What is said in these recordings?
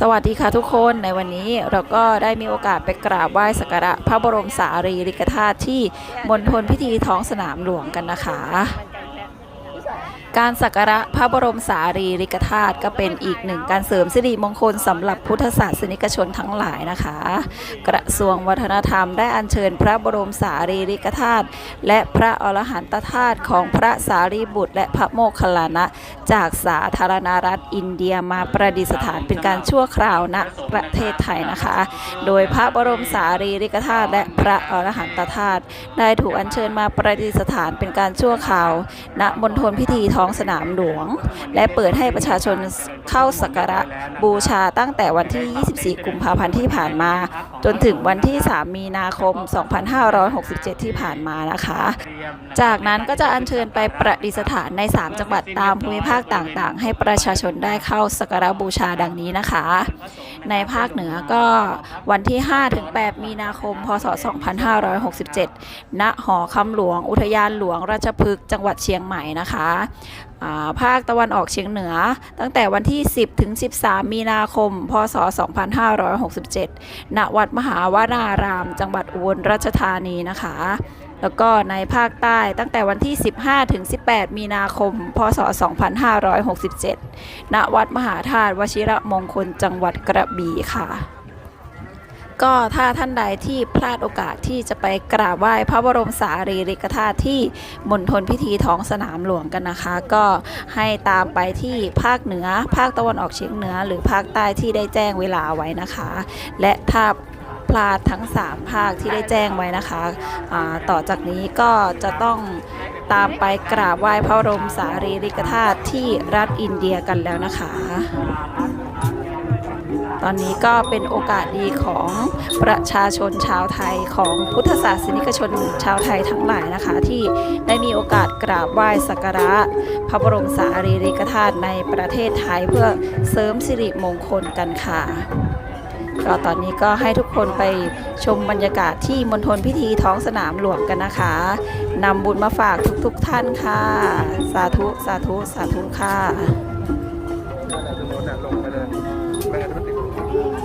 สวัสดีค่ะทุกคนในวันนี้เราก็ได้มีโอกาสไปกราบไหว้สักการะพระบรมสารีริกธาตุที่มณฑลพิธีท้องสนามหลวงกันนะคะ การสักการะพระบรมสารีริกธาตุก็เป็นอีกหนึ่งการเสริมสิริมงคลสำหรับพุทธศาสนิกชนทั้งหลายนะคะ กระทรวงวัฒนธรรมได้อัญเชิญพระบรมสารีริกธาตุและพระอรหันตธาตุของพระสารีบุตร และพระโมคคัลลานะ จากสาธารณรัฐอินเดียมาประดิษฐานเป็นการชั่วคราวณประเทศไทยนะคะ โดยพระบรมสารีริกธาตุและพระอรหันตธาตุได้ถูกอัญเชิญมาประดิษฐานเป็นการชั่วคราวณมณฑลพิธีท้อองสนามหลวง และเปิดให้ประชาชนเข้าสักการะบูชาตั้งแต่วันที่ 24 กุมภาพันธ์ที่ผ่านมา จนถึงวันที่ 3 มีนาคม 2567 ที่ผ่านมานะคะ จากนั้นก็จะอัญเชิญไปประดิษฐานใน 3 จังหวัดตามภูมิภาคต่างๆ ให้ประชาชนได้เข้าสักการะบูชาดังนี้นะคะ ในภาคเหนือก็วันที่ 5-8 มีนาคม พศ 2567 ณ หอคำหลวง อุทยานหลวงราชพฤกษ์จังหวัดเชียงใหม่นะคะภาคตะวันออกเฉียงเหนือ ตั้งแต่วันที่ 10 ถึง 13 มีนาคม พศ 2567 ณ วัดมหาวาราราม จังหวัดอุบลราชธานีนะคะ แล้วก็ในภาคใต้ตั้งแต่วันที่ 15 ถึง 18 มีนาคม พศ 2567 ณ วัดมหาธาตุวชิระมงคล จังหวัดกระบี่ค่ะ ก็ถ้าท่านใดที่พลาดโอกาสที่จะไปกราบไหว้พระบรมสารีริกธาตุที่มณฑลพิธีท้องสนามหลวงกันนะคะ ก็ให้ตามไปที่ภาคเหนือ ภาคตะวันออกเฉียงเหนือ หรือภาคใต้ที่ได้แจ้งเวลาไว้นะคะ และถ้าพลาดทั้ง 3 ภาคที่ได้แจ้งไว้นะคะต่อจากนี้ก็จะต้องตามไปกราบไหว้พระบรมสารีริกธาตุที่รัฐอินเดียกันแล้วนะคะ ตอนนี้ก็เป็นโอกาสดีของประชาชนชาวไทยของพุทธศาสนิกชนชาวไทยทั้งหลายนะคะ ที่ได้มีโอกาสกราบไหว้สักการะ พระบรมสารีริกธาตุในประเทศไทยเพื่อเสริมสิริมงคลกันค่ะก็ตอนนี้ก็ให้ทุกคนไปชมบรรยากาศที่มณฑลพิธีท้องสนามหลวงกันนะคะนำบุญมาฝากทุกๆทท่านค่ะ สาธุ สาธุ สาธุค่ะ Thank you.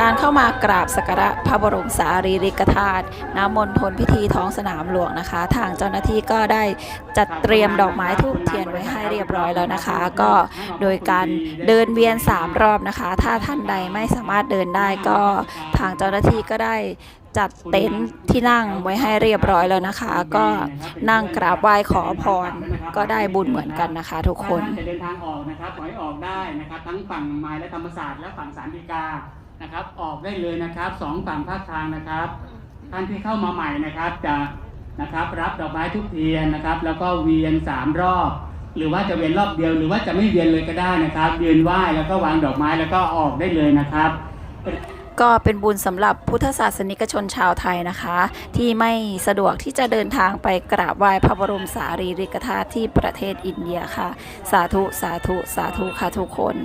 การเข้ามากราบสักการะพระบรมสารีริกธาตุณมณฑลพิธีท้องสนามหลวงนะคะ ทางเจ้าหน้าที่ก็ได้จัดเตรียมดอกไม้ทูบเทียนไว้ให้เรียบร้อยแล้วนะคะ ก็โดยการเดินเวียน 3 รอบนะคะ ถ้าท่านใดไม่สามารถเดินได้ก็ทางเจ้าหน้าที่ก็ได้จัดเต็นท์ที่นั่งไว้ให้เรียบร้อยแล้วนะคะ ก็นั่งกราบไหว้ขอพรก็ได้บุญเหมือนกันนะคะ ทุกคนจะเดินทางออกนะครับขอให้ออกได้นะครับทั้งฝั่งไมายและธรรมศาสตร์และฝั่งสารดีกา นะครับ ออกได้เลยนะครับสองฝั่งภาคทางนะครับ ท่านที่เข้ามาใหม่นะครับจะนะครับ รับดอกไม้ทุกเทียนนะครับ แล้วก็เวียนสามรอบ หรือว่าจะเวียนรอบเดียว หรือว่าจะไม่เวียนเลยก็ได้นะครับยืนไหว้แล้วก็วางดอกไม้แล้วก็ออกได้เลยนะครับก็เป็นบุญสำหรับพุทธศาสนิกชนชาวไทยนะคะ ที่ไม่สะดวกที่จะเดินทางไปกราบไหว้พระบรมสารีริกธาตุที่ประเทศอินเดียค่ะ สาธุสาธุสาธุค่ะทุกคน